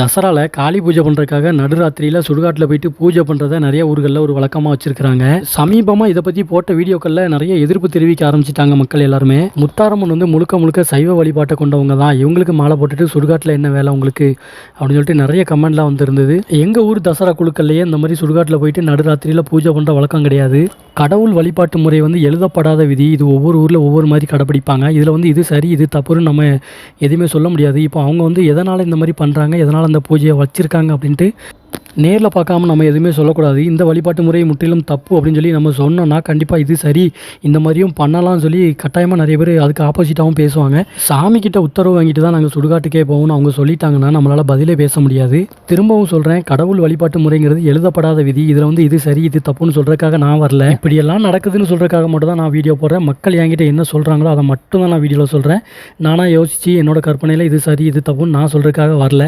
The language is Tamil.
தசராவில் காளி பூஜை பண்ணுறதுக்காக நடுராத்திரியில் சுடுகாட்டில் போயிட்டு பூஜை பண்ணுறத நிறைய ஊர்களில் ஒரு வழக்கமாக வச்சுருக்காங்க சமீபமாக இதை பற்றி போட்ட வீடியோக்களில் நிறைய எதிர்ப்பு தெரிவிக்க ஆரம்பிச்சிட்டாங்க மக்கள் எல்லாருமே. முத்தாரம்மன் வந்து முழுக்க முழுக்க சைவ வழிபாட்டை கொண்டவங்க தான். இவங்களுக்கு மாலை போட்டுட்டு சுடுகாட்டில் என்ன வேலை உங்களுக்கு? அப்படின்னு சொல்லிட்டு நிறைய கமெண்ட்லாம் வந்துருந்தது. எங்கள் ஊர் தசரா குழுக்கள்லேயே இந்த மாதிரி சுடுகாட்டில் போயிட்டு நடுராத்திரியில் பூஜை பண்ணுற வழக்கம் கிடையாது. கடவுள் வழிபாட்டு முறை வந்து எழுதப்படாத விதி. இது ஒவ்வொரு ஊரில் ஒவ்வொரு மாதிரி கடைப்பிடிப்பாங்க இதில் வந்து இது சரி இது தப்புன்னு நம்ம எதுவுமே சொல்ல முடியாது. இப்போ அவங்க வந்து எதனால் இந்த மாதிரி பண்ணுறாங்க எதனால் அந்த பூஜையை வச்சுருக்காங்க அப்படின்ட்டு நேரில் பார்க்காம நம்ம எதுவுமே சொல்லக்கூடாது. இந்த வழிபாட்டு முறை முற்றிலும் தப்பு அப்படின்னு சொல்லி நம்ம சொன்னோன்னா கண்டிப்பாக இது சரி. இந்த மாதிரியும் பண்ணலாம்னு சொல்லி கட்டாயமாக நிறைய பேர் அதுக்கு ஆப்போசிட்டாகவும் பேசுவாங்க. சாமிக்கிட்ட உத்தரவு வாங்கிட்டு தான் நாங்கள் சுடுகாட்டுக்கே போகணும்னு அவங்க சொல்லிட்டாங்கன்னா நம்மளால் பதிலே பேச முடியாது. திரும்பவும் சொல்கிறேன் கடவுள் வழிபாட்டு முறைங்கிறது எழுதப்படாத விதி. இதில் வந்து இது சரி இது தப்புன்னு சொல்கிறதுக்காக நான் வரல. இப்படியெல்லாம் நடக்குதுன்னு சொல்கிறதுக்காக மட்டும் தான் நான் வீடியோ போடுறேன். மக்கள் என்கிட்ட என்ன சொல்கிறாங்களோ அதை மட்டும் தான் நான் வீடியோவில் சொல்கிறேன் நானாக யோசித்து என்னோட கற்பனையில் இது சரி இது தப்புன்னு நான் சொல்கிறதுக்காக வரல.